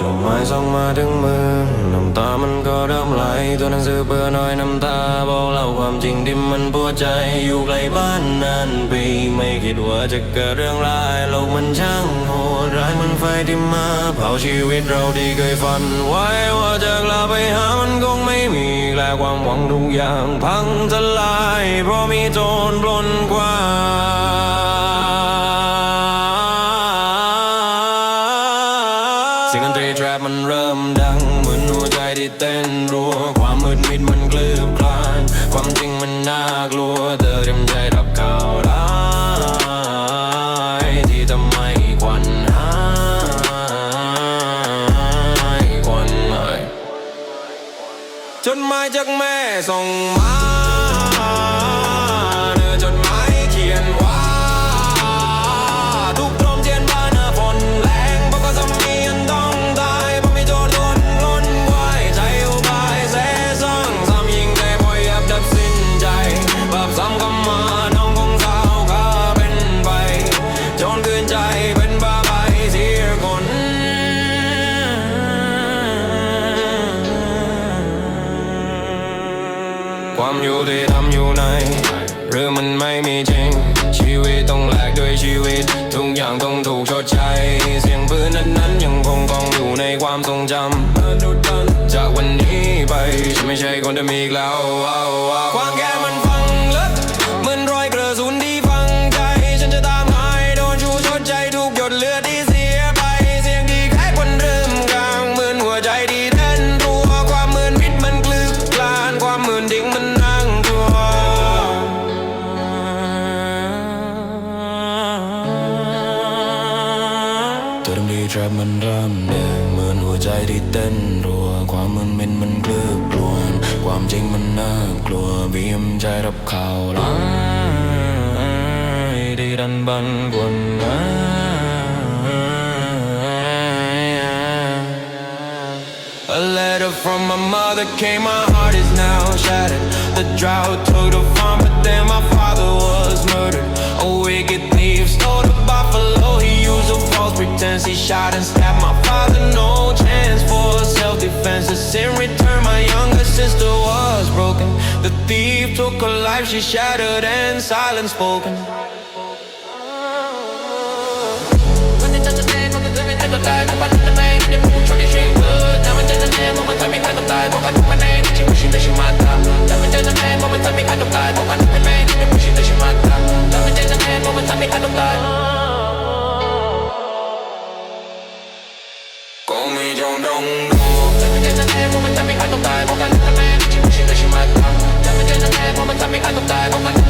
จดหมายส่งมาถึงมือ น้ำตามันก็เริ่มไหล ตัวหนังสือเปื้อน้อยน้ำตา บอกเล่าความจริงที่มันปวดใจ อยู่ไกลบ้านนานปี ไม่คิดว่าจะเกิดเรื่องร้ายโลกมันช่างโหดร้ายมันไฟที่มาเผาชีวิตเราที่เคยฝัน ไว้ว่าจะกลับไปหามันคงไม่มีแลความหวังทุกอย่างพังทลาย เพราะมีโจรปล้นกว่า เสียงดนตรีแทรปมันเริ่มดัง เหมือนหัวใจที่เต้นรัว ความมืดมิดมันกลืบคลานความจริงมันน่ากลัวเธอเต็มใจรับข่าวร้ายที่ทำให้ควันหายควันหายจดหมายจากแม่ส่งมา ความอยู่ที่ทำอยู่ใน หรือมันไม่มีจริง ชีวิตต้องแลกด้วยชีวิต ทุกอย่างต้องถูกชดใช้ เสียงปืนนั้นนั้นยังคงกองอยู่ในความทรงจำจากวันนี้ไปฉันไม่ใช่คนเดิมอีกแล้วความแก่มัน แทรปมันเริ่มเดินเหมือนหัวใจที่เต้นรัว ความมึนมินมันกลืบกลวน ความจริงมันน่ากลัวบีมใจรับข่าวร้ายที่ดันบันกวนมา A letter from my mother came, my heart is now shattered. The drought took the She shot and stabbed my father. No chance for self defense. It's in return, my younger sister was broken. The thief took her life, she shattered and silent spoken. I. ฆ่าตัวตายเพราะมันมันแน่ที่มันชิ